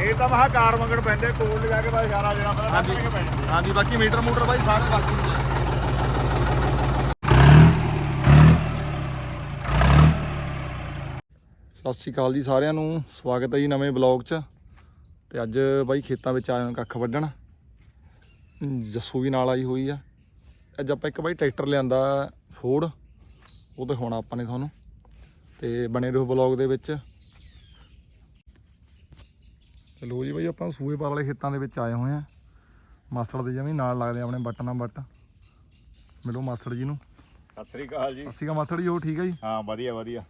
ਇਹ ਤਾਂ ਮਹਾ ਕਾਰ ਮੰਗਣ ਪੈਂਦੇ ਕੋਲ ਲਿਜਾ ਕੇ ਬਸ ਇਸ਼ਾਰਾ ਦੇਣਾ ਪੈਂਦਾ ਹਾਂਜੀ। ਕੇ ਪੈਂਦੇ ਹਾਂਜੀ ਬਾਕੀ ਮੀਟਰ ਮੂਟਰ ਬਾਈ ਸਾਰੇ ਬਾਕੀ ਹੁੰਦੇ ਆ। ਸਤਿ ਸ਼੍ਰੀ ਅਕਾਲ ਜੀ ਸਾਰਿਆਂ ਨੂੰ ਸਵਾਗਤ ਹੈ ਜੀ ਨਵੇਂ ਬਲੌਗ 'ਚ। ਤੇ ਅੱਜ ਬਾਈ ਖੇਤਾਂ ਵਿੱਚ ਆਏ ਹਾਂ ਕੱਖ ਵੱਢਣ। ਜੱਸੂ ਵੀ ਨਾਲ ਆਈ ਹੋਈ ਆ। ਅੱਜ ਆਪਾਂ ਇੱਕ ਬਾਈ ਟਰੈਕਟਰ ਲਿਆਂਦਾ ਫੋਰਡ ਉਹ ਦਿਖਾਉਣਾ ਆਪਾਂ ਨੇ ਤੁਹਾਨੂੰ। ਤੇ ਬਣੇ ਰਹੋ ਬਲੌਗ ਦੇ ਵਿੱਚ। ਲੋ ਜੀ ਬਾਈ ਆਪਾਂ ਸੂਏਪਾਰ ਵਾਲੇ ਖੇਤਾਂ ਦੇ ਵਿੱਚ ਆਏ ਹੋਏ ਆ ਮਾਸਟਰ ਦੇ ਜਮੀ ਨਾਲ ਲੱਗਦੇ ਆਪਣੇ ਬੱਟ ਨਾਲ ਬੱਟ ਮਿਲੋ ਮਾਸਟਰ ਜੀ ਨੂੰ। ਸਤਿ ਸ੍ਰੀ ਅਕਾਲ ਜੀ। ਅਸੀਂ ਕਾ ਮਾਸਟਰ ਜੀ ਠੀਕ ਹੈ ਜੀ? ਹਾਂ ਵਧੀਆ ਵਧੀਆ।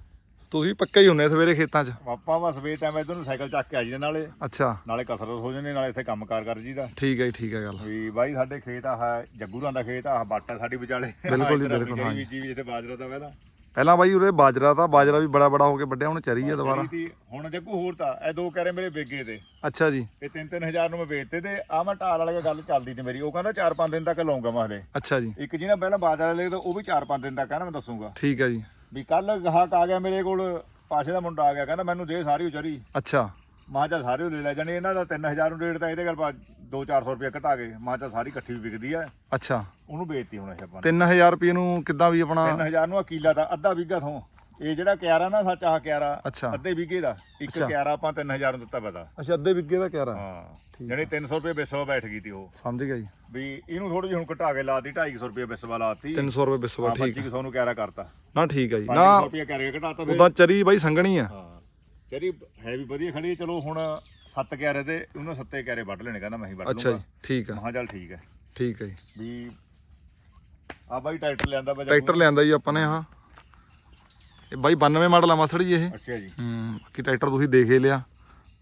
ਤੁਸੀਂ ਪੱਕਾ ਹੀ ਹੁੰਨੇ ਸਵੇਰੇ ਖੇਤਾਂ 'ਚ? ਪਾਪਾ ਬਸ ਵੇ ਟਾਈਮ ਇਧਰ ਨੂੰ ਸਾਈਕਲ ਚੱਕ ਕੇ ਆ ਜੀ ਨਾਲੇ। ਅੱਛਾ। ਨਾਲੇ ਕਸਰਤ ਹੋ ਜਾਂਦੀ ਨਾਲੇ ਇੱਥੇ ਕੰਮਕਾਰ ਕਰ ਜੀਦਾ ਠੀਕ ਹੈ ਜੀ ਠੀਕ ਹੈ ਗੱਲ। ਵੀ ਬਾਈ ਸਾਡੇ ਖੇਤ ਆ ਜੱਗੂਰਾਂ ਦਾ ਖੇਤ ਆ ਬਾਟਾ ਸਾਡੀ ਵਿਚਾਲੇ। ਬਿਲਕੁਲ ਜੀ, ਬਿਲਕੁਲ। ਬੀਜੀ ਵੀ ਜਿੱਥੇ ਬਾਜਰਾ ਦਾ ਪਹਿਲਾਂ ਪਹਿਲਾਂ ਬਾਈ ਉਰੇ ਬਾਜਰਾ ਤਾਂ ਬਾਜਰਾ ਵੀ ਬੜਾ ਬੜਾ ਹੋ ਕੇ ਵੱਡਿਆ ਹੁਣ ਚਰੀ ਆ ਦੁਬਾਰਾ। ਤੀ- ਹੁਣ ਜੱਗੂ ਹੋਰ ਤਾਂ ਇਹ ਦੋ ਕਹਿਰੇ ਮੇਰੇ ਵੇਗੇ ਤੇ ਅੱਛਾ ਜੀ। ਇਹ 3-3000 ਨੂੰ ਮੈਂ ਵੇਚਤੇ ਤੇ ਆ ਮੈਂ ਢਾਲ ਵਾਲੇ ਗੱਲ ਚੱਲਦੀ ਤੇ ਮੇਰੀ ਉਹ ਕਹਿੰਦਾ 4-5 ਦਿਨ ਤੱਕ ਲਾਉਂਗਾ ਮੈਂ ਹਲੇ। ਅੱਛਾ ਜੀ। ਇੱਕ ਜਿਹਨੇ ਪਹਿਲਾਂ ਬਾਜਰਾ ਲੈ ਤਾਂ ਉਹ ਵੀ 4-5 ਦਿਨ ਤੱਕ ਕਹਿੰਦਾ ਮੈਂ ਦੱਸੂਗਾ। ਠੀਕ ਹੈ ਜੀ। ਵੀ ਕੱਲ ਗਾਹਕ ਆ ਗਿਆ ਮੇਰੇ ਕੋਲ ਪਾਸੇ ਦਾ ਮੁੰਡਾ ਆ ਗਿਆ ਕਹਿੰਦਾ ਮੈਨੂੰ ਦੇ ਸਾਰੀ ਉਚਰੀ ਅੱਛਾ। ਮਾਂ ਚਾ ਸਾਰੇ ਲੈ ਲੈ ਜਾਣੇ ਇਹਨਾਂ ਦਾ 3000 ਨੂੰ ਰੇਟ ਤਾਂ ਇਹਦੇ ਗੱਲ 2-400 ਰੁਪਏ ਘਟਾ ਕੇ ਮਾਂ ਚਾ ਸਾਰੀ ਇਕੱਠੀ ਵੀ ਵਿਕਦੀ ਆ। ਅੱਛਾ। ਉਹਨੂੰ ਵੇਚਤੀ ਹੁਣ ਆਪਾਂ 3000 ਰੁਪਏ ਨੂੰ ਕਿੱਦਾਂ ਵੀ ਆਪਣਾ 3000 ਨੂੰ ਆ ਕਿੱਲਾ ਦਾ ਅੱਧਾ ਵਿਗਾ ਤੋਂ ਇਹ ਜਿਹੜਾ ਕਿਆਰਾ ਨਾ ਸੱਚ ਆ ਕਿਆਰਾ ਅੱਛਾ। ਅੱਧੇ ਵਿਗੇ ਦਾ। ਇੱਕ। ਕਿਆਰਾ ਆਪਾਂ 3000 ਨੂੰ ਦਿੱਤਾ ਪਤਾ। ਅੱਛਾ ਅੱਧੇ ਵਿੱਗੇ ਦਾ ਕਿਆ ਰਾ ਹਾਂ ਜਾਣੀ 300 ਰੁਪਏ ਬਿਸਵਾ ਬੈਠ ਗਈ ਤੀ ਉਹ। ਸਮਝ ਗਿਆ ਜੀ। ਵੀ ਇਹਨੂੰ ਥੋੜੀ ਜਿਹੀ ਹੁਣ ਘਟਾ ਕੇ ਲਾਤੀ 250 ਰੁਪਏ ਬਿਸਵਾ ਲਾਤੀ। 300 ਰੁਪਏ ਬਿਸਵਾ ਹਾਂ ਠੀਕ 2500 ਨੂੰ ਕਿਆਰਾ ਕਰਤਾ। ਨਾ ਠੀਕ ਹੈ ਜੀ। 500 ਨਾ ਰੁਪਏ ਕਿਆਰੇ ਘਟਾਤਾ ਉਦਾਂ ਚਰੀ ਬਾਈ ਸੰਗਣੀ ਆ। ਹਾਂ। ਜਿਹੜੀ ਹੈ ਵੀ ਵਧੀਆ ਖੜੀ ਚਲੋ ਹੁਣ ਸੱਤ ਕਿਆਰੇ ਤੇ ਉਹਨੂੰ ਸੱਤੇ ਕਿਆਰੇ ਵੱਢ ਲੈਣੇ ਕਹਿੰਦਾ ਮੈਂ ਹੀ ਵੱਢ ਅੱਛਾ ਲੂੰਗਾ ਜੀ ਠੀਕ ਆ। ਮਹਾ ਚੱਲ ਠੀਕ ਹੈ ਠੀਕ ਹੈ ਜੀ। ਵੀ ਆ ਬਾਈ ਟਰੈਕਟਰ ਲਿਆਂਦਾ ਬਜਾ ਟਰੈਕਟਰ ਲਿਆਂਦਾ ਜੀ ਆਪਾਂ ਨੇ ਆਹ ਇਹ ਬਾਈ 92 ਮਾਡਲ ਆ ਮਾਸੜ ਜੀ ਇਹ। ਅੱਛਾ ਜੀ। ਹੂੰ ਬਾਕੀ ਟਰੈਕਟਰ ਤੁਸੀਂ ਦੇਖ ਹੀ ਲਿਆ।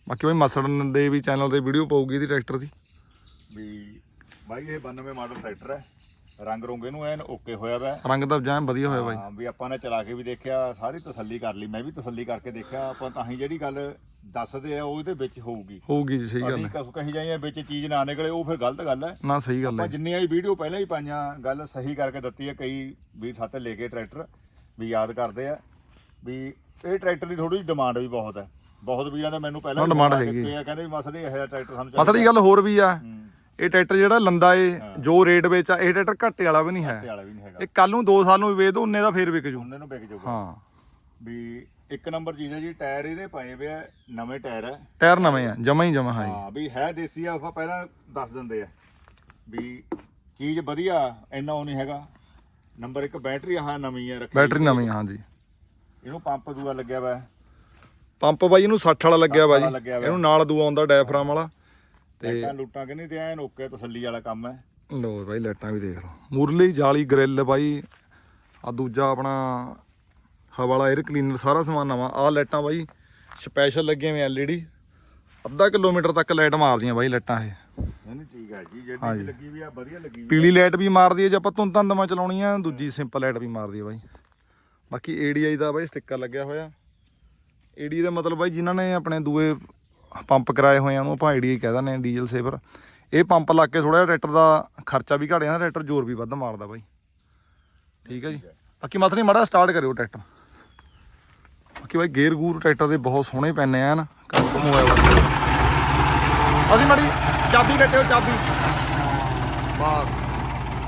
ਬਾਕੀ ਬਾਈ ਮਾਸੜ ਦੇ ਵੀ ਚੈਨਲ ਤੇ ਵੀਡੀਓ ਪਾਉਗੀ ਇਹਦੀ ਟਰੈਕਟਰ ਦੀ। ਵੀ ਬਾਈ ਇਹ 92 ਮਾਡਲ ਟਰੈਕਟਰ ਹੈ। ਰੰਗ ਰੁੰਗ ਇਹਨੂੰ ਐਨ ਓਕੇ ਹੋਇਆ ਵਾ। ਰੰਗ ਤਾਂ ਜਾਂ ਵਧੀਆ ਹੋਇਆ ਬਾਈ। ਹਾਂ ਵੀ ਆਪਾਂ ਨੇ ਚਲਾ ਕੇ ਵੀ ਦੇਖਿਆ ਸਾਰੀ ਤਸੱਲੀ ਕਰ ਲਈ। ਮੈਂ ਵੀ ਤਸੱਲੀ ਕਰਕੇ ਦੇਖਿਆ ਆਪਾਂ ਤਾਂ ਹੀ ਜਿਹੜੀ ਗੱਲ ਦੱਸਦੇ ਆ ਉਹ ਇਹਦੇ ਵਿੱਚ ਹੋਊਗੀ। ਹੋਊਗੀ ਜੀ ਸਹੀ ਗੱਲ ਅਸੀਂ ਹੈ। ਕਸੂ ਕਹੀ ਜਾਈਏ ਵਿੱਚ ਚੀਜ਼ ਨਾ ਨਿਕਲੇ ਉਹ ਫਿਰ ਗਲਤ ਗੱਲ ਹੈ। ਨਾ ਸਹੀ ਗੱਲ ਹੈ ਆਪਾਂ ਜਿੰਨੀਆਂ ਵੀ ਵੀਡੀਓ ਪਹਿਲਾਂ ਹੀ ਪਾਈਆਂ ਗੱਲ ਸਹੀ ਕਰਕੇ ਦਿੱਤੀ ਹੈ ਕਈ ਵੀ ਸਾਤੇ ਲੈ ਕੇ ਟਰੈਕਟਰ ਵੀ ਯਾਦ ਕਰਦੇ ਆ ਵੀ ਇਹ ਟਰੈਕਟਰ ਦੀ ਥੋੜੀ ਜਿਹੀ ਡਿਮਾਂਡ ਵੀ ਬਹੁਤ ਹੈ। ਬਹੁਤ ਵੀਰਾਂ ਦਾ ਮੈਨੂੰ ਪਹਿਲਾਂ ਹਾਂ, demand phone ਹੈਗੀ। ਆ ਕਹਿੰਦੇ ਵੀ ਮਸਲੇ ਇਹ ਜਿਹਾ ਟਰੈਕਟਰ ਸਾਨੂੰ ਮਾਸੜ ਜੀ ਗੱਲ ਹੋਰ ਵੀ ਆ। ਹੂੰ, ਇਹ ਟਰੈਕਟਰ ਜਿਹੜਾ ਲੰਦਾ ਏ ਜੋ ਰੇਟ ਵਿੱਚ ਆ ਇਹ ਟਰੈਕਟਰ ਘੱਟੇ ਵਾਲਾ ਵੀ ਨਹੀਂ ਹੈ। ਤੇ ਵਾਲਾ ਵੀ ਨਹੀਂ ਹੈਗਾ। ਇਹ ਕੱਲ ਨੂੰ 2 ਸਾਲ ਨੂੰ ਵੀ ਵੇਚ ਦੋ ਉਹਨੇ ਦਾ ਫੇਰ ਵਿਕ ਜੂ। ਉਹਨੇ ਨੂੰ ਵਿਕ ਜਾਊਗਾ ਹਾਂ। ਵੀ ਇੱਕ ਨੰਬਰ ਚੀਜ਼ ਹੈ ਜੀ ਟਾਇਰ ਇਹਦੇ ਪਏ ਵੇ ਆ ਨਵੇਂ ਟਾਇਰ ਹੈ ਟਾਇਰ ਨਵੇਂ ਆ ਜਮਾ ਹੀ ਜਮਾ ਹਾਂ ਜੀ। ਹਾਂ ਵੀ ਹੈ ਦੇਸੀ ਆ ਆਪਾਂ ਪਹਿਲਾਂ ਦੱਸ ਦਿੰਦੇ ਆ ਵੀ ਚੀਜ਼ ਵਧੀਆ ਇੰਨਾ ਉਹ ਨਹੀਂ ਹੈਗਾ। ਨੰਬਰ 1 ਬੈਟਰੀ ਆਹ ਨਵੀਂ ਹੈ ਰੱਖੀ ਬੈਟਰੀ ਨਵੀਂ ਆ ਹਾਂ ਜੀ। ਇਹਨੂੰ ਪੰਪ ਦੂਆ ਲੱਗਿਆ ਵਾ। ਪੰਪ ਬਾਈ ਇਹਨੂੰ 60 ਵਾਲਾ ਲੱਗਿਆ ਵਾ ਜੀ। ਵਾਲਾ ਲੱਗਿਆ ਵਾ। ਇਹਨੂੰ ਨਾਲ ਦੂ ਆਉਂਦਾ ਡਾਇਫਰਾਮ ਵਾਲਾ। ਤੇ ਲਾਈਟਾਂ ਲੂਟਾਂ ਕਹਿੰਦੇ ਤੇ ਐਨ ਓਕੇ ਤਸੱਲੀ ਵਾਲਾ ਕੰਮ ਹੈ। ਲੋ ਬਾਈ ਲਾਈਟਾਂ ਵੀ ਦੇਖ ਲਓ। ਮੁਰਲੀ ਜਾਲੀ ਗ੍ਰਿਲ ਬਾਈ। ਆ ਦੂਜਾ ਆਪਣਾ ਹਵਾ ਵਾਲਾ 에ਅਰ ਕਲੀਨਰ ਸਾਰਾ ਸਮਾਨ ਨਵਾਂ। ਆ ਲਾਈਟਾਂ ਬਾਈ ਸਪੈਸ਼ਲ ਲੱਗੀਆਂ ਹੋਈਆਂ ਐਲਈਡੀ ਅੱਧਾ ਕਿਲੋਮੀਟਰ ਤੱਕ ਲਾਈਟ ਮਾਰਦੀਆਂ ਬਾਈ ਲਾਈਟਾਂ ਇਹ। ਨਹੀਂ ਠੀਕ ਹੈ ਜੀ। ਜਿਹੜੀ ਲੱਗੀ ਵੀ ਆ ਵਧੀਆ ਲੱਗੀ ਪੀਲੀ ਲਾਈਟ ਵੀ ਮਾਰਦੀ ਹੈ ਜੇ ਆਪਾਂ ਧੁੰਦ ਧੰਦਮਾ ਚਲਾਉਣੀ ਆ ਦੂਜੀ ਸਿੰਪਲ ਲਾਈਟ ਵੀ ਮਾਰਦੀ ਹੈ ਬਾਈ। ਬਾਕੀ ਏਡੀਆਈ ਦਾ ਬਾਈ ਸਟicker ਲੱਗਿਆ ਹੋਇਆ। ਏਡੀ ਦਾ ਮਤਲਬ ਬਾਈ ਜਿਨ੍ਹਾਂ ਨੇ ਆਪਣੇ ਦੂਏ ਪੰਪ ਕਰਾਏ ਹੋਏ ਆ ਉਹਨੂੰ ਆਪਾਂ ਏਡੀਆਈ ਕਹਿ ਦਿੰਦੇ ਆ ਡੀਜ਼ਲ ਸੇਵਰ ਇਹ ਪੰਪ ਲਾ ਕੇ ਥੋੜਾ ਜਿਹਾ ਟਰੈਕਟਰ ਦਾ ਖਰਚਾ ਵੀ ਘਟ ਜਾਂਦਾ ਟਰੈਕਟਰ ਜ਼ੋਰ ਵੀ ਵੱਧ ਮਾਰਦਾ ਬਾਈ। ਠੀਕ ਹੈ ਜੀ। ਬਾਕੀ ਮਤਲਬ ਮਾੜਾ ਸਟਾਰਟ ਕਰਿਓ ਟਰੈਕਟਰ ਬਾਕੀ ਬਾਈ ਗੇਅਰ ਗੂਰ ਟਰੈਕਟਰ ਦੇ ਬਹੁਤ ਸੋਹਣੇ ਪੈਨੇ ਆ ਨਾ ਕੰਮ ਕੰਮ ਹੋਇਆ ਵਾ ਅਸੀਂ ਮਾੜੀ, ਚਾਬੀ ਕੱਟਿਓ, ਚਾਬੀ। ਬਸ,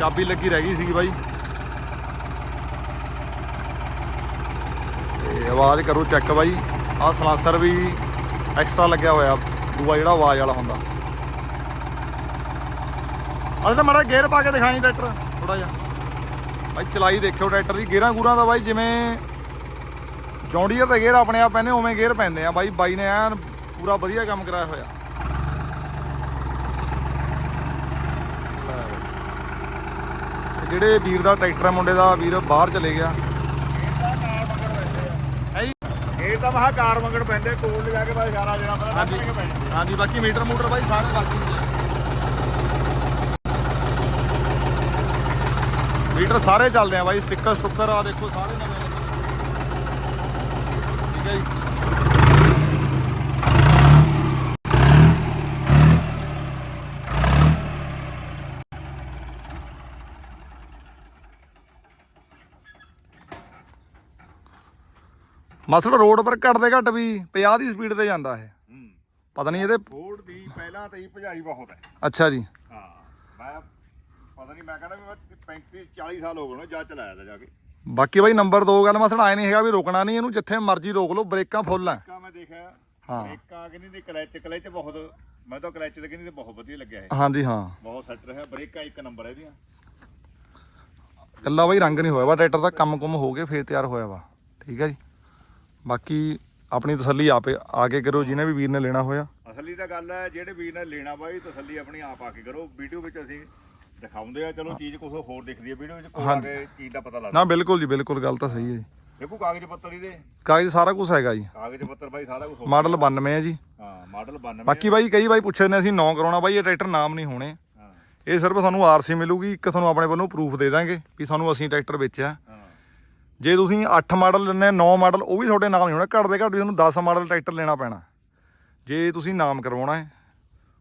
ਚਾਬੀ ਲੱਗੀ ਰਹਿ ਗਈ ਸੀਗੀ ਬਾਈ। ਤੇ ਆਵਾਜ਼ ਕਰੋ ਚੈੱਕ ਬਾਈ। ਆਹ ਸਲਾਂਸਰ ਵੀ ਐਕਸਟਰਾ ਲੱਗਿਆ ਹੋਇਆ, ਦੂਆ ਜਿਹੜਾ ਆਵਾਜ਼ ਵਾਲਾ ਹੁੰਦਾ। ਅਸੀਂ ਤਾਂ ਮਾੜਾ ਗੇਅਰ ਪਾ ਕੇ ਦਿਖਾਈ ਟਰੈਕਟਰ ਥੋੜਾ ਜਿਹਾ। ਬਾਈ ਚਲਾਈ ਦੇਖਿਓ ਟਰੈਕਟਰ ਦੀ, ਗੇਰਾਂ ਗੂਰਾਂ ਦਾ ਬਾਈ, ਜਿਵੇਂ ਜੌਂਡੀਅਰ ਦਾ ਗੇਅਰ ਆਪਣੇ ਆਪ ਪੈਨੇ ਉਵੇਂ ਗੇਅਰ ਪੈਂਦੇ ਆ। ਬਾਈ ਬਾਈ ਨੇ ਐਨ ਪੂਰਾ ਵਧੀਆ ਕੰਮ ਕਰਾਇਆ ਹੋਇਆ। ਜਿਹੜੇ ਵੀਰ ਦਾ ਟਰੈਕਟਰ ਮੁੰਡੇ ਦਾ ਵੀਰ ਬਾਹਰ ਚਲੇ ਗਿਆ। ਇਹ ਤਾਂ ਮਹਾ ਕਾਰ ਮੰਗਣ ਪੈਂਦੇ ਕੋਲ ਲਿਜਾ ਕੇ ਇਸ਼ਾਰਾ ਦੇਣਾ ਪੈਂਦਾ ਹਾਂਜੀ। ਹਾਂਜੀ ਬਾਕੀ ਮੀਟਰ ਮੂਟਰ ਬਾਈ ਸਾਰੇ ਬਾਕੀ ਮੀਟਰ ਸਾਰੇ ਚੱਲਦੇ ਆ ਬਾਈ ਸਟicker ਸਟੁੱਕਰ ਆ ਦੇਖੋ ਸਾਰੇ ਜੀ। ਮਸਲ ਰੋਡ ਪਰ ਘੱਟ ਦੇ ਘੱਟ ਵੀ 50 ਦੀ ਸਪੀਡ ਤੇ ਜਾਂਦਾ ਹੂੰ। ਪਤਾ ਨਹੀਂ ਇਹਦੇ ਫੋਰਡ ਦੀ ਪਹਿਲਾਂ ਤੇ ਹੀ ਭਜਾਈ ਬਹੁਤ ਹੈ। ਅੱਛਾ ਜੀ। ਹਾਂ ਮੈਂ ਪਤਾ ਨਹੀਂ ਮੈਂ ਕਹਿੰਦਾ ਵੀ ਮੈਂ 35 40 ਸਾਲ ਹੋ ਗਏ ਨੇ ਜਾ ਚਲਾਇਆ ਤਾਂ ਜਾ ਕੇ। ਬਾਕੀ ਬਾਈ ਨੰਬਰ 2 ਗੱਲ ਮਸੜਾ ਆਏ ਨਹੀਂ ਹੈਗਾ ਵੀ ਰੁਕਣਾ ਨਹੀਂ ਇਹਨੂੰ ਜਿੱਥੇ ਮਰਜ਼ੀ ਰੋਕ ਲਓ ਬ੍ਰੇਕਾਂ ਫੁੱਲ ਆ। ਕਾ ਮੈਂ ਦੇਖਿਆ ਹਾਂ। ਬ੍ਰੇਕਾਂ ਕਿ ਨਹੀਂ ਦੀ ਕਲਚ ਕਲਚ ਬਹੁਤ ਮੈਂ ਤਾਂ ਕਲਚ ਤੇ ਕਹਿੰਦੀ ਤੇ ਬਹੁਤ ਵਧੀਆ ਲੱਗਿਆ ਇਹ। ਹਾਂਜੀ ਹਾਂ। ਬਹੁਤ ਸੈੱਟ ਰਿਹਾ ਬ੍ਰੇਕਾਂ ਇੱਕ ਨੰਬਰ ਹੈ ਇਹਦੀਆਂ। ਕੱਲਾ ਬਾਈ ਰੰਗ ਨਹੀਂ ਹੋਇਆ ਵਾ ਟਰੈਕਟਰ ਦਾ ਕੰਮ ਕੁਮ ਹੋ ਕੇ ਫੇਰ ਤਿਆਰ ਹੋਇਆ ਵਾ। ਠੀਕ ਹੈ ਜੀ। ਬਾਕੀ ਆਪਣੀ ਤਸੱਲੀ ਆਪੇ ਆ ਕੇ ਕਰੋ ਜਿਹਨੇ ਵੀ ਵੀਰ ਨੇ ਲੈਣਾ ਹੋਇਆ। ਅਸਲੀ ਤਾਂ ਗੱਲ ਹੈ ਜਿਹੜੇ ਵੀਰ ਨੇ ਲੈਣਾ ਬਾਈ ਤਸੱਲੀ ਆਪਣੀ ਆਪ ਆ ਕੇ ਕਰੋ। ਵੀਡੀਓ ਵਿੱਚ ਅਸੀਂ ਦਿਖਾਉਂਦੇ ਆ ਚਲੋ ਚੀਜ਼ ਕੁਝ ਹੋਰ ਦਿਖਦੀ ਹੈ ਵੀਡੀਓ ਵਿੱਚ ਕੋਈ ਆ ਕੇ ਚੀਜ਼ ਦਾ ਪਤਾ ਲੱਗਦਾ ਨਾ ਬਿਲਕੁਲ ਜੀ ਬਿਲਕੁਲ ਗੱਲ ਤਾਂ ਸਹੀ ਹੈ ਜੀ। ਦੇਖੋ ਕਾਗਜ਼ ਪੱਤਰ ਇਹਦੇ। ਕਾਗਜ਼ ਸਾਰਾ ਕੁਝ ਹੈਗਾ ਜੀ। ਕਾਗਜ਼ ਪੱਤਰ ਬਾਈ ਸਾਰਾ ਕੁਝ ਮਾਡਲ 92 ਹੈ ਜੀ। ਹਾਂ ਮਾਡਲ 92 ਬਾਕੀ ਬਾਈ ਕਈ ਬਾਈ ਪੁੱਛਦੇ ਨੇ ਅਸੀਂ ਨੌ ਕਰਾਉਣਾ ਬਾਈ ਇਹ ਟਰੈਕਟਰ ਨਾਮ ਨਹੀਂ ਹੋਣੇ। ਇਹ ਸਿਰਫ ਤੁਹਾਨੂੰ ਆਰਸੀ ਮਿਲੂਗੀ ਇੱਕ ਤੁਹਾਨੂੰ ਆਪਣੇ ਵੱਲੋਂ ਪ੍ਰੂਫ ਦੇ ਦਾਂਗੇ ਵੀ ਸਾਨੂੰ ਅਸੀਂ ਟਰੈਕਟਰ ਵੇਚਿਆ। ਜੇ ਤੁਸੀਂ 8 ਮਾਡਲ ਲੈਣੇ 9 ਮਾਡਲ ਉਹ ਵੀ ਤੁਹਾਡੇ ਨਾਮ ਨਹੀਂ ਹੋਣਾ। ਘੱਟ ਦੇ ਘੱਟ ਵੀ ਤੁਹਾਨੂੰ 10 ਮਾਡਲ ਟਰੈਕਟਰ ਲੈਣਾ ਪੈਣਾ। ਜੇ ਤੁਸੀਂ ਨਾਮ ਕਰਵਾਉਣਾ ਹੈ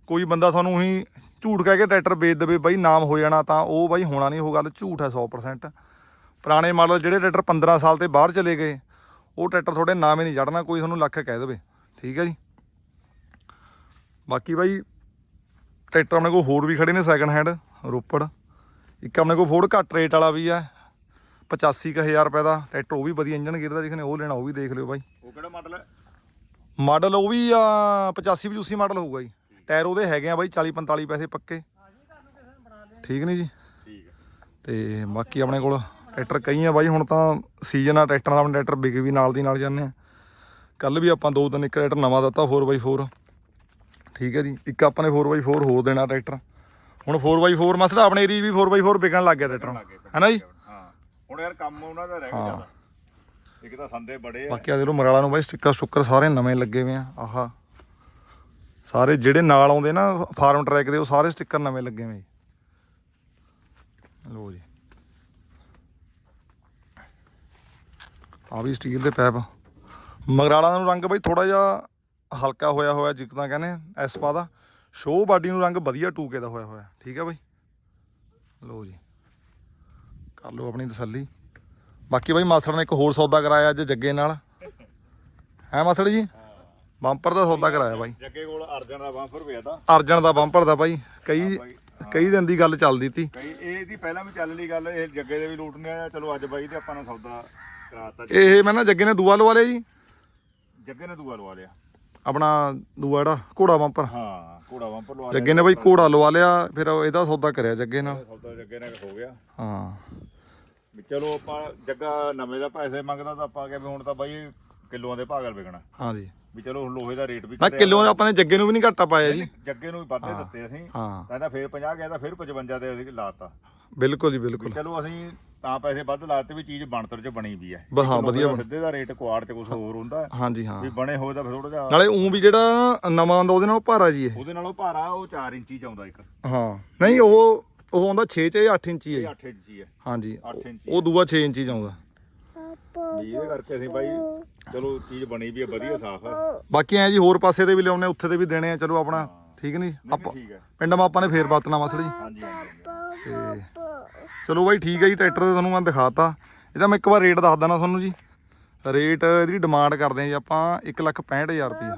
ਕੋਈ ਬੰਦਾ ਤੁਹਾਨੂੰ ਹੀ ਝੂਠ ਕਹਿ ਕੇ ਟਰੈਕਟਰ ਵੇਚ ਦੇਵੇ ਬਾਈ ਨਾਮ ਹੋ ਜਾਣਾ ਤਾਂ ਉਹ ਬਾਈ ਹੋਣਾ ਨਹੀਂ ਉਹ ਗੱਲ ਝੂਠ ਹੈ 100% ਪੁਰਾਣੇ ਮਾਡਲ ਜਿਹੜੇ ਟਰੈਕਟਰ 15 ਸਾਲ ਤੇ ਬਾਹਰ ਚਲੇ ਗਏ ਉਹ ਟਰੈਕਟਰ ਤੁਹਾਡੇ ਨਾਮ ਹੀ ਨਹੀਂ ਚੜਨਾ ਕੋਈ ਤੁਹਾਨੂੰ ਲੱਖ ਕਹਿ ਦੇਵੇ। ਠੀਕ ਹੈ ਜੀ? ਬਾਕੀ ਬਾਈ ਟਰੈਕਟਰ ਆਪਣੇ ਕੋਲ ਹੋਰ ਵੀ ਖੜੇ ਨੇ ਸੈਕੰਡ ਹੈਂਡ ਰੋਪੜ। ਇੱਕ ਆਪਣੇ ਕੋਲ ਫੋਰਡ ਘੱਟ ਰੇਟ ਵਾਲਾ ਵੀ ਹੈ 85000 ਰੁਪਏ ਦਾ ਟਰੈਕਟਰ ਉਹ ਵੀ ਵਧੀਆ ਇੰਜਨ ਗੇਅਰ ਦਾ ਜਿਹਨੇ ਉਹ ਲੈਣਾ ਉਹ ਵੀ ਦੇਖ ਲਿਓ ਬਾਈ। ਉਹ ਕਿਹੜਾ ਮਾਡਲ ਹੈ? ਮਾਡਲ ਉਹ ਵੀ ਆ 85 85 ਮਾਡਲ ਹੋਊਗਾ ਜੀ। ਟਾਇਰ ਉਹਦੇ ਹੈਗੇ ਆ ਬਾਈ 40 45 ਪੈਸੇ ਪੱਕੇ। ਠੀਕ ਨਹੀਂ ਜੀ? ਠੀਕ ਤੇ ਬਾਕੀ ਆਪਣੇ ਕੋਲ ਟਰੈਕਟਰ ਕਈ ਆ ਬਾਈ ਹੁਣ ਤਾਂ ਸੀਜ਼ਨ ਆ ਟਰੈਕਟਰਾਂ ਦਾ ਆਪਣੇ ਟਰੈਕਟਰ ਵਿਕ ਵੀ ਨਾਲ ਦੀ ਨਾਲ ਜਾਂਦੇ ਆ। ਕੱਲ ਵੀ ਆਪਾਂ ਦੋ ਤਿੰਨ ਇੱਕ ਟਰੈਕਟਰ ਨਵਾਂ ਦਿੱਤਾ 4x4 ਠੀਕ ਹੈ ਜੀ ਇੱਕ ਆਪਾਂ ਨੇ 4x4 ਹੋਰ ਦੇਣਾ ਟਰੈਕਟਰ। ਹੁਣ 4x4 ਮਸਲਾ ਆਪਣੇ ਏਰੀਆ ਵੀ 4x4 ਵਿਕਣ ਲੱਗ ਗਿਆ ਟਰੈਕਟਰ ਹੈਨਾ ਜੀ? ਹਾਂ ਹੁਣ ਯਾਰ ਕੰਮ ਉਹਨਾਂ ਦਾ ਰਹਿ ਗਿਆ ਜ਼ਿਆਦਾ। ਇੱਕ ਤਾਂ ਸੰਦੇ ਬੜੇ ਆ। ਬਾਕੀ ਆ ਦੇਖੋ ਮਰਾਲਾ ਨੂੰ ਬਾਈ ਸਟੁੱਕਰ ਸਾਰੇ ਨਵੇਂ ਲੱਗੇ ਹੋਏ ਆ ਆਹਾ। ਸਾਰੇ ਜਿਹੜੇ ਨਾਲ ਆਉਂਦੇ ਨਾ, ਫਾਰਮ ਟਰੈਕ ਦੇ, ਉਹ ਸਾਰੇ ਸਟicker ਨਵੇਂ ਲੱਗੇ ਹੋਏ ਲੋ ਜੀ। ਆ ਵੀ ਸਟੀਲ ਦੇ ਪੈਪ ਮਗਰਾਲਾ ਨੂੰ ਰੰਗ ਬਾਈ ਥੋੜਾ ਜਿਹਾ ਹਲਕਾ ਹੋਇਆ ਹੋਇਆ, ਜਿੱਦਾਂ ਕਹਿੰਦੇ ਐਸਪਾ ਦਾ। ਸ਼ੋ ਬਾਡੀ ਨੂੰ ਰੰਗ ਵਧੀਆ ਟੂਕੇ ਦਾ ਹੋਇਆ ਹੋਇਆ, ਠੀਕ ਹੈ ਬਾਈ? ਲੋ ਜੀ। ਕਰ ਲਓ ਆਪਣੀ ਤਸੱਲੀ। ਬਾਕੀ ਬਾਈ ਮਾਸੜ ਨੇ ਇੱਕ ਹੋਰ ਸੌਦਾ ਕਰਾਇਆ ਅੱਜ ਜੱਗੇ ਨਾਲ। ਹੈ ਮਾਸੜ ਜੀ? ਬੰਪਰ ਦਾ ਸੌਦਾ ਕਰਾਇਆ ਬਾਈ। ਜੱਗੇ ਕੋਲ ਅਰਜਨ ਦਾ ਬੰਫਰ ਪਿਆ ਤਾਂ। ਅਰਜਨ ਦਾ ਬੰਪਰ ਦਾ ਬਾਈ ਕਈ ਕਈ ਦਿਨ ਦੀ ਗੱਲ ਚੱਲਦੀ ਤੀ। ਕਈ ਇਹ ਦੀ ਪਹਿਲਾਂ ਵੀ ਚੱਲ ਲਈ ਗੱਲ ਇਹ ਜੱਗੇ ਦੇ ਵੀ ਲੂਟ ਨੇ ਆਇਆ ਚਲੋ ਅੱਜ ਬਾਈ ਤੇ ਆਪਾਂ ਨੂੰ ਸੌਦਾ ਕਰਾਤਾ ਇਹ ਮੈਂ ਨਾ ਜੱਗੇ ਨੇ ਦੂਆ ਲਵਾ ਲਿਆ ਜੀ। ਜੱਗੇ ਨੇ ਦੂਆ ਲਵਾ ਲਿਆ। ਆਪਣਾ ਦੂਆ ਜਿਹੜਾ ਘੋੜਾ ਬੰਪਰ। ਹਾਂ ਘੋੜਾ ਬੰਪਰ ਲਵਾ ਜੱਗੇ ਨੇ ਬਾਈ ਘੋੜਾ ਲਵਾ ਲਿਆ ਫਿਰ ਇਹਦਾ ਸੌਦਾ ਕਰਿਆ ਜੱਗੇ ਨਾਲ। ਸੌਦਾ ਜੱਗੇ ਨਾਲ ਹੋ ਗਿਆ। ਹਾਂ। ਵੀ ਚਲੋ ਆਪਾਂ ਜੱਗਾ ਨਵੇਂ ਦਾ ਪੈਸੇ ਮੰਗਦਾ ਤਾਂ ਆਪਾਂ ਕਿਹਾ ਵੀ ਹੁਣ ਤਾਂ ਬਾਈ ਕਿਲੋਆਂ ਦੇ ਭਾਗਲ ਵਿਕਣਾ। ਹਾਂ ਜੀ ਵੀ ਚਲੋ ਲੋਹੇ ਦਾ ਰੇਟ ਵੀ ਘਟਿਆ। ਕਿਲੋ ਆਪਾਂ ਨੇ ਜੱਗੇ ਨੂੰ ਵੀ ਨਹੀਂ ਘਾਟਾ ਪਾਇਆ ਜੀ। ਜੱਗੇ ਨੂੰ ਵੀ ਵਾਧੇ ਦਿੱਤੇ ਅਸੀਂ। ਹਾਂ। ਕਹਿੰਦਾ ਫੇਰ 50 ਗਿਆ ਤਾਂ ਫਿਰ 55 ਦੇ ਅਸੀਂ ਲਾਤਾ। ਬਿਲਕੁਲ ਜੀ ਬਿਲਕੁਲ। ਚਲੋ ਅਸੀਂ ਤਾਂ ਪੈਸੇ ਵੱਧ ਲਾਤੇ ਵੀ ਚੀਜ਼ ਬਣਤਰ ਚ ਬਣੀ ਵੀ ਹੈ। ਲੋਹੇ ਵਧੀਆ ਦਾ ਸਿੱਧੇ ਦਾ ਰੇਟ ਕੁਆੜ ਤੇ ਕੁਝ ਹੋਰ ਹੁੰਦਾ ਹਾਂਜੀ ਹਾਂ। ਵੀ ਬਣੇ ਹੋਏ ਤਾਂ ਫਿਰ ਥੋੜਾ ਜਿਹਾ ਨਾਲੇ ਉਂ ਵੀ ਜਿਹੜਾ ਨਵਾਂ ਆਉਂਦਾ ਉਹਦੇ ਨਾਲ ਭਾਰਾ ਜੀ ਇਹ। ਉਹਦੇ ਨਾਲੋਂ ਭਾਰਾ ਉਹ 4 ਇੰਚੀ ਚ ਆਉਂਦਾ ਇੱਕ। ਹਾਂ। ਨਹੀਂ ਉਹ ਉਹ ਆਉਂਦਾ 6 ਚ ਇਹ 8 ਇੰਚੀ ਹੈ ਇਹ ਜੀ। 8 ਇੰਚੀ ਹੈ। ਹਾਂਜੀ। 8 ਇੰਚੀ ਉਹ ਦੂਆ 6 ਇੰਚੀ ਚ ਆਉਂਦਾ। ਵੀ ਇਹਦੇ ਕਰਕੇ ਅਸੀਂ ਬਾਈ ਚਲੋ ਚੀਜ਼ ਬਣੀ ਵੀ ਹੈ ਵਧੀਆ ਸਾਫ਼ ਹੈ ਬਾਕੀ ਐ ਜੀ ਹੋਰ ਪਾਸੇ ਤੇ ਵੀ ਲਿਆਉਣੇ ਉੱਥੇ ਤੇ ਵੀ ਦੇਣੇ ਆ ਚਲੋ ਆਪਣਾ ਠੀਕ ਨਹੀਂ? ਆਪਾਂ ਠੀਕ ਹੈ ਪਿੰਡ ਮਾ ਆਪਾਂ ਨੇ ਫੇਰ ਵਰਤਣਾ ਮਸਲ ਜੀ ਹਾਂਜੀ ਹਾਂਜੀ ਹਾਂਜੀ। ਤੇ ਚਲੋ ਬਾਈ ਠੀਕ ਹੈ ਜੀ ਟਰੈਕਟਰ ਦਾ ਤੁਹਾਨੂੰ ਮੈਂ ਦਿਖਾਤਾ। ਇਹਦਾ ਮੈਂ ਇੱਕ ਵਾਰ ਰੇਟ ਦੱਸ ਦਣਾ ਤੁਹਾਨੂੰ ਜੀ। ਰੇਟ ਇਹਦੀ ਡਿਮਾਂਡ ਕਰਦੇ ਆ ਜੀ ਆਪਾਂ 165000 ਰੁਪਇਆ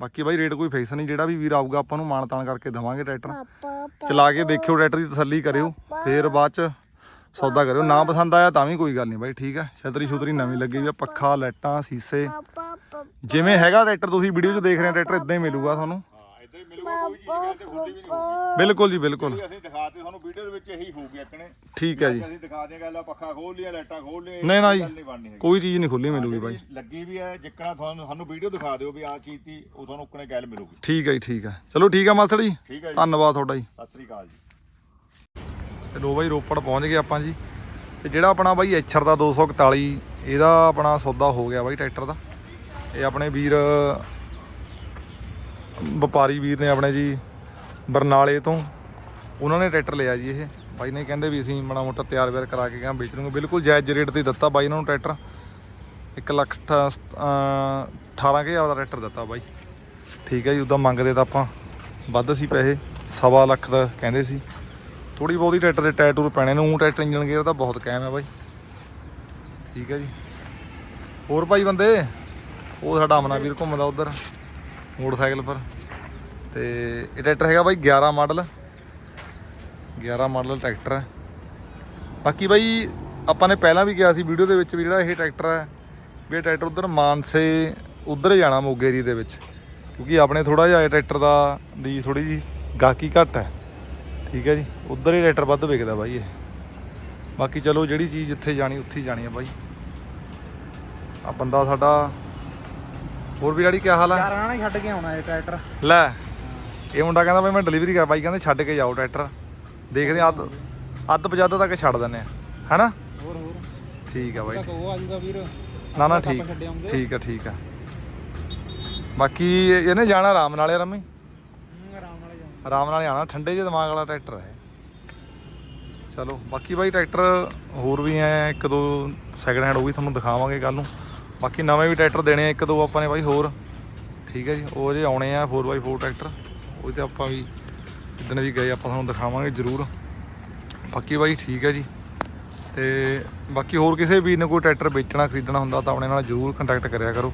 ਬਾਕੀ ਬਾਈ ਰੇਟ ਕੋਈ ਫਿਕਸ ਨਹੀਂ ਜਿਹੜਾ ਵੀ ਵੀਰ ਆਊਗਾ ਆਪਾਂ ਨੂੰ ਮਾਣ ਤਾਣ ਕਰਕੇ ਦਵਾਂਗੇ ਟਰੈਕਟਰ। ਚਲਾ ਕੇ ਦੇਖਿਓ ਟਰੈਕਟਰ ਦੀ ਤਸੱਲੀ ਕਰਿਓ। ਫੇਰ ਬਾਅਦ ਚ ਸੌਦਾ ਕਰਿਓ। ਨਾ ਪਸੰਦ ਆਇਆ ਤਾਂ ਵੀ ਕੋਈ ਗੱਲ ਨਹੀਂ ਬਾਈ ਠੀਕ ਹੈ? ਛਤਰੀ ਛੁਤਰੀ ਨਵੀਂ ਲੱਗੀ ਵੀ ਆ ਪੱਖਾ ਲਾਈਟਾਂ ਸੀਸੇ। ਜਿਵੇਂ ਹੈਗਾ ਟਰੈਕਟਰ ਤੁਸੀਂ ਵੀਡੀਓ 'ਚ ਦੇਖ ਰਹੇ ਹੋ ਟਰੈਕਟਰ ਇਦਾਂ ਹੀ ਮਿਲੂਗਾ ਤੁਹਾਨੂੰ। ਬਿਲਕੁਲ ਜੀ ਬਿਲਕੁਲ। ਅਸੀਂ ਦਿਖਾਤੇ ਤੁਹਾਨੂੰ ਵੀਡੀਓ ਦੇ ਵਿੱਚ ਇਹੀ ਹੋਊਗੀ ਇੱਕਣੇ ਠੀਕ ਹੈ ਜੀ। ਅਸੀਂ ਦਿਖਾ ਦਿਆਂਗੇ ਲੈ ਪੱਖਾ ਖੋਲ ਲਿਆ ਲਾਈਟਾਂ ਖੋਲ ਲਿਆ ਨਹੀਂ ਨਾ ਜੀ। ਕੋਈ ਚੀਜ਼ ਨਹੀਂ ਖੁੱਲੀ ਮਿਲੂਗੀ ਬਾਈ। ਜਿਹੜੀ ਲੱਗੀ ਵੀ ਹੈ ਜਿੱਕਣਾ ਤੁਹਾਨੂੰ ਸਾਨੂੰ ਵੀਡੀਓ ਦਿਖਾ ਦਿਓ ਵੀ ਆਹ ਚੀਜ਼ ਦੀ ਉਹ ਤੁਹਾਨੂੰ ਉੱਕਣੇ ਗੱਲ ਮਿਲੂਗੀ। ਠੀਕ ਹੈ ਜੀ ਠੀਕ ਹੈ। ਚਲੋ ਠੀਕ ਹੈ ਮਾਸਟਰ ਜੀ। ਧੰਨਵਾਦ ਤੁਹਾਡਾ ਜੀ। ਸਤਿ ਸ੍ਰੀ ਅਕਾਲ ਜੀ। ਤੇ ਲੋ ਬਾਈ ਰੋਪੜ ਪਹੁੰਚ ਗਏ ਆਪਾਂ ਜੀ। ਤੇ ਜਿਹੜਾ ਆਪਣਾ ਬਾਈ ਐਚਰ ਦਾ 241 ਇਹਦਾ ਆਪਣਾ ਸੌਦਾ ਹੋ ਗਿਆ ਬਾਈ ਟਰੈਕਟਰ ਦਾ। ਇਹ ਆਪਣੇ ਵੀਰ, ਵਪਾਰੀ ਵੀਰ ਨੇ ਆਪਣੇ ਜੀ ਬਰਨਾਲੇ ਤੋਂ, ਉਹਨਾਂ ਨੇ ਟਰੈਕਟਰ ਲਿਆ ਜੀ ਇਹ। ਬਾਈ ਨੇ ਕਹਿੰਦੇ ਵੀ ਅਸੀਂ ਮਾੜਾ ਮੋਟਾ ਤਿਆਰ ਵਿਆਰ ਕਰਾ ਕੇ ਕਹਿੰਦਾ ਵੇਚ ਲੂੰਗੇ। ਬਿਲਕੁਲ ਜਾਇਜ਼ ਰੇਟ ਤੇ ਦਿੱਤਾ ਬਾਈ ਇਹਨਾਂ ਨੂੰ ਟਰੈਕਟਰ। 1 ਲੱਖ 18000 ਦਾ ਟਰੈਕਟਰ ਦਿੱਤਾ ਬਾਈ। ਠੀਕ ਹੈ ਜੀ, ਉਦਾਂ ਮੰਗਦੇ ਤਾਂ ਆਪਾਂ। ਵੱਧ ਸੀ ਪੈਸੇ, ਸਵਾ ਲੱਖ ਦਾ ਕਹਿੰਦੇ ਸੀ। ਥੋੜੀ ਬਹੁਤੀ ਟਰੈਕਟਰ ਦੇ ਟਾਇਰ ਟੂਰ ਪੈਣੇ ਨੇ ਉਹ ਟਰੈਕਟਰ ਇੰਜਨ ਗੇਅਰ ਤਾਂ ਬਹੁਤ ਕਾਇਮ ਹੈ ਬਾਈ। ਠੀਕ ਹੈ ਜੀ। ਹੋਰ ਭਾਈ ਬੰਦੇ, ਉਹ ਸਾਡਾ ਅਮਨਾ ਵੀਰ ਘੁੰਮਦਾ ਉਧਰ, ਮੋਟਰਸਾਈਕਲ ਪਰ। ਤੇ ਇਹ ਟਰੈਕਟਰ ਹੈਗਾ ਬਾਈ 11 ਮਾਡਲ। 11 ਮਾਡਲ ਟਰੈਕਟਰ ਹੈ। ਬਾਕੀ ਬਾਈ, ਆਪਾਂ ਨੇ ਪਹਿਲਾਂ ਵੀ ਕਿਹਾ ਸੀ ਵੀਡੀਓ ਦੇ ਵਿੱਚ ਵੀ ਜਿਹੜਾ ਇਹ ਟਰੈਕਟਰ ਹੈ, ਵੀ ਇਹ ਟਰੈਕਟਰ ਉਧਰ ਮਾਨਸੇ ਉਧਰ ਜਾਣਾ ਮੋਗੇਰੀ ਦੇ ਵਿੱਚ। ਕਿਉਂਕਿ ਆਪਣੇ ਥੋੜਾ ਜਿਹਾ ਇਹ ਟਰੈਕਟਰ ਦਾ ਦੀ ਥੋੜੀ ਜੀ ਗਾਹਕੀ ਘੱਟ ਹੈ। ਠੀਕ ਹੈ ਜੀ। ਉਧਰ ਹੀ ਟਰੈਕਟਰ ਵੱਧ ਵਿਕਦਾ ਬਾਈ ਇਹ। ਬਾਕੀ ਚਲੋ ਜਿਹੜੀ ਚੀਜ਼ ਜਿੱਥੇ ਜਾਣੀ ਉੱਥੇ ਹੀ ਜਾਣੀ ਹੈ ਬਾਈ। ਆ ਬੰਦਾ ਸਾਡਾ ਹੋਰ ਵੀ ਜਿਹੜੀ ਕੀ ਹਾਲ ਹੈ ਚਾਰ ਆਣਾ ਛੱਡ ਕੇ ਆਉਣਾ ਇਹ ਟਰੈਕਟਰ। ਲੈ ਇਹ ਮੁੰਡਾ ਕਹਿੰਦਾ ਬਈ ਮੈਂ ਡਿਲੀਵਰੀ ਕਰ ਬਾਈ ਕਹਿੰਦੇ ਛੱਡ ਕੇ ਜਾਓ ਟਰੈਕਟਰ। ਦੇਖਦੇ ਹਾਂ ਅੱਧ ਅੱਧ ਪਜੱਦ ਤੱਕ ਛੱਡ ਦਿੰਨੇ ਆ ਹੈਨਾ? ਹੋਰ ਹੋਰ। ਠੀਕ ਆ ਬਾਈ। ਆ ਜੂਗਾ ਵੀਰ। ਨਾ ਨਾ ਠੀਕ। ਠੀਕ ਆ ਠੀਕ ਆ। ਬਾਕੀ ਇਹਨੇ ਜਾਣਾ ਆਰਾਮ ਨਾਲ ਯਾਰ ਰਮੀ ਆਰਾਮ ਨਾਲ ਹੀ ਆਣਾ ਠੰਡੇ ਜਿਹੇ ਦਿਮਾਗ ਵਾਲਾ ਟਰੈਕਟਰ ਹੈ। ਚਲੋ, ਬਾਕੀ ਬਾਈ ਟਰੈਕਟਰ ਹੋਰ ਵੀ ਐ, ਇੱਕ ਦੋ ਸੈਕਿੰਡ ਹੈਂਡ ਉਹ ਵੀ ਤੁਹਾਨੂੰ ਦਿਖਾਵਾਂਗੇ ਕੱਲ ਨੂੰ। ਬਾਕੀ ਨਵੇਂ ਵੀ ਟਰੈਕਟਰ ਦੇਣੇ ਆ, ਇੱਕ ਦੋ ਆਪਾਂ ਨੇ ਬਾਈ ਹੋਰ। ਠੀਕ ਹੈ ਜੀ, ਉਹ ਜੇ ਆਉਣੇ ਆ 4x4 ਟਰੈਕਟਰ, ਉਹ ਤੇ ਆਪਾਂ ਵੀ ਜਿੱਦਣ ਵੀ ਗਏ ਆਪਾਂ ਤੁਹਾਨੂੰ ਦਿਖਾਵਾਂਗੇ ਜ਼ਰੂਰ। ਬਾਕੀ ਬਾਈ ਠੀਕ ਹੈ ਜੀ। ਤੇ ਬਾਕੀ ਹੋਰ ਕਿਸੇ ਵੀ ਨੇ ਕੋਈ ਟਰੈਕਟਰ ਵੇਚਣਾ, ਖਰੀਦਣਾ ਹੁੰਦਾ ਤਾਂ ਆਪਣੇ ਨਾਲ ਜ਼ਰੂਰ ਕੰਟੈਕਟ ਕਰਿਆ ਕਰੋ।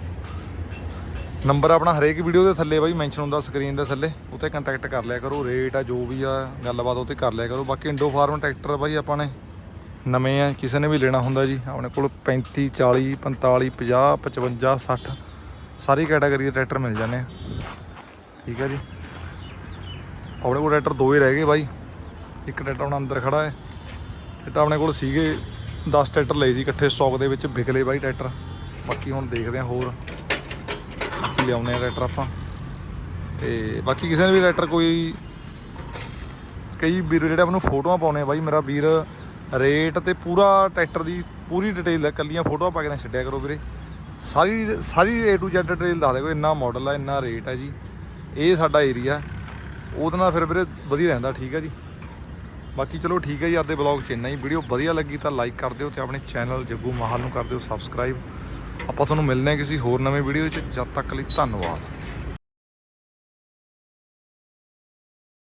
ਨੰਬਰ ਆਪਣਾ ਹਰੇਕ ਵੀਡੀਓ ਦੇ ਥੱਲੇ ਬਾਈ ਮੈਂਸ਼ਨ ਹੁੰਦਾ ਸਕਰੀਨ ਦੇ ਥੱਲੇ ਉੱਤੇ ਕੰਟੈਕਟ ਕਰ ਲਿਆ ਕਰੋ ਰੇਟ ਆ ਜੋ ਵੀ ਆ, ਗੱਲਬਾਤ ਉੱਤੇ ਕਰ ਲਿਆ ਕਰੋ। ਬਾਕੀ ਇੰਡੋ ਫਾਰਮ ਟਰੈਕਟਰ ਬਾਈ ਆਪਾਂ ਨੇ ਨਵੇਂ ਆ, ਕਿਸੇ ਨੇ ਵੀ ਲੈਣਾ ਹੁੰਦਾ ਜੀ, ਆਪਣੇ ਕੋਲ 35 40 45 50 55 60 ਸਾਰੀ ਕੈਟਾਗਰੀ ਦੇ ਟਰੈਕਟਰ ਮਿਲ ਜਾਂਦੇ ਆ। ਠੀਕ ਹੈ ਜੀ। ਆਪਣੇ ਕੋਲ ਟਰੈਕਟਰ ਦੋ ਹੀ ਰਹਿ ਗਏ ਬਾਈ, ਇੱਕ ਟਰੈਕਟਰ ਹੁਣ ਅੰਦਰ ਖੜਾ ਹੈ, ਟਰੈਕਟਰ ਆਪਣੇ ਕੋਲ ਸੀਗੇ 10 ਟਰੈਕਟਰ ਲਏ ਸੀ ਇਕੱਠੇ ਸਟਾਕ ਦੇ ਵਿੱਚ, ਵਿਕਲੇ ਬਾਈ ਟਰੈਕਟਰ। ਬਾਕੀ ਹੁਣ ਦੇਖਦੇ ਆ ਹੋਰ। ਲਿਆਉਨੇ ਆ ਟਰੈਕਟਰ ਆਪਾਂ। ਤੇ ਬਾਕੀ ਕਿਸੇ ਨੇ ਵੀ ਟਰੈਕਟਰ ਕੋਈ ਕਈ ਵੀਰ ਜਿਹੜੇ ਆਪਾਂ ਨੂੰ ਫੋਟੋਆਂ ਪਾਉਣੇ ਆ, ਬਾਈ ਮੇਰਾ ਵੀਰ ਰੇਟ ਤੇ ਪੂਰਾ ਟਰੈਕਟਰ ਦੀ ਪੂਰੀ ਡਿਟੇਲ ਹੈ ਕੱਲੀਆਂ ਫੋਟੋਆਂ ਪਾ ਕੇ ਨਾ ਛੱਡਿਆ ਕਰੋ ਵੀਰੇ। Sorry sorry A to Z detail ਦੱਸ ਦੇ ਕੋਈ, ਇੰਨਾ ਮਾਡਲ ਆ, ਇੰਨਾ ਰੇਟ ਆ ਜੀ। ਇਹ ਸਾਡਾ ਏਰੀਆ ਉਹਦੇ ਨਾਲ ਫਿਰ ਵੀਰੇ ਵਧੀਆ ਰਹਿੰਦਾ, ਠੀਕ ਹੈ ਜੀ। ਬਾਕੀ ਚਲੋ ਠੀਕ ਹੈ ਜੀ, ਅੱਜ ਦੇ ਬਲੌਗ 'ਚ ਇੰਨਾ ਹੀ। ਵੀਡੀਓ ਵਧੀਆ ਲੱਗੀ ਤਾਂ ਲਾਈਕ ਕਰ ਦਿਓ ਤੇ ਆਪਣੇ ਚੈਨਲ ਜੱਗੂ ਮਾਹਲ ਨੂੰ ਕਰ ਦਿਓ ਸਬਸਕ੍ਰਾਈਬ ਆਪਾਂ ਤੁਹਾਨੂੰ ਮਿਲਦੇ ਹਾਂ ਕਿਸੇ ਹੋਰ ਨਵੇਂ ਵੀਡੀਓ 'ਚ। ਜਦ ਤੱਕ ਲਈ ਧੰਨਵਾਦ।